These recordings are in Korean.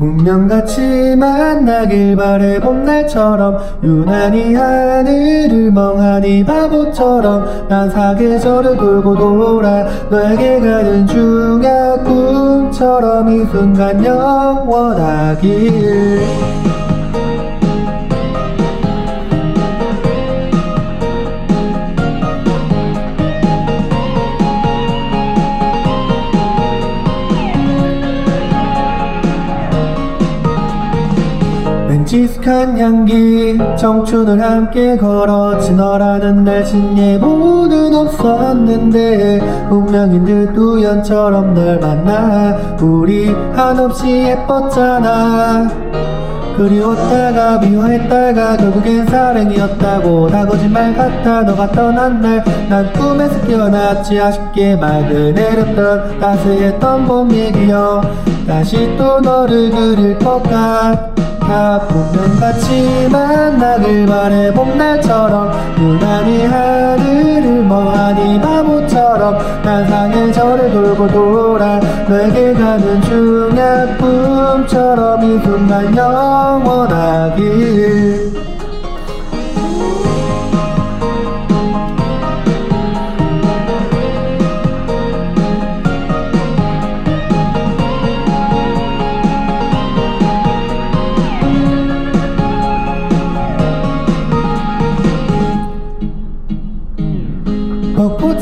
운명같이 만나길 바래 봄날처럼 유난히 하늘을 멍하니 바보처럼 난 사계절을 돌고 돌아 너에게 가는 중야 꿈처럼 이 순간 영원하길 익숙한 향기 청춘을 함께 걸었지 너라는 날씬 예보는 없었는데 운명인 듯 우연처럼 널 만나 우리 한없이 예뻤잖아. 그리웠다가 미워했다가 결국엔 사랑이었다고 다 거짓말 같아 너가 떠난 날 난 꿈에서 깨어났지 아쉽게 맑은 내렸던 따스했던 봄 얘기여 다시 또 너를 그릴 것 같아 분명같이 만나길 바래 봄날처럼 유난히 하늘을 멍하니 바보처럼 난 상해절을 돌고 돌아 너에게 가는 중야 꿈처럼 이 순간 영원하길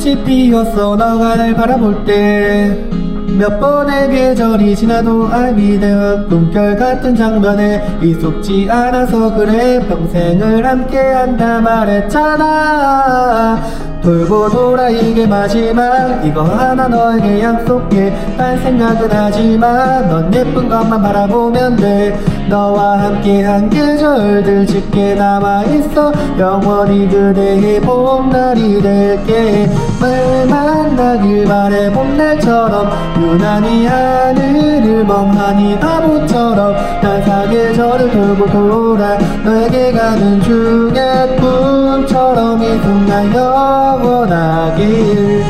꽃이 피었어 너가 날 바라볼 때 몇 번의 계절이 지나도 되어 꿈결 같은 장면에 익숙지 않아서 그래 평생을 함께한다 말했잖아 돌고 돌아 이게 마지막. 이거 하나 너에게 약속해. 딴 생각은 하지만 넌 예쁜 것만 바라보면 돼. 너와 함께한 계절들 짙게 남아있어. 영원히 그대의 봄날이 될게. 날 만나길 바래 봄날처럼. 유난히 하늘을 멍하니 바보처럼. 난 사계절을 돌고 돌아 너에게 가는 중에 꿈 하길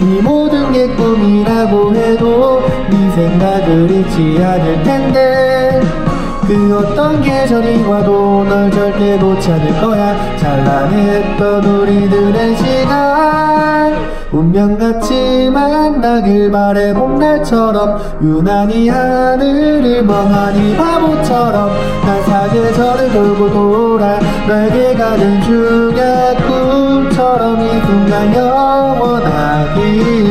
이 모든 게 꿈이라고 해도 네 생각을 잊지 않을 텐데. 그 어떤 계절이 와도 널 절대 놓지 않을 거야. 찬란했던 우리들의 시간. 운명같이 만나길 바래 봄날처럼 유난히 하늘을 멍하니 바보처럼 난 사계절을 돌고 돌아 너에게 가는 중 야 꿈처럼 이 순간 영원하길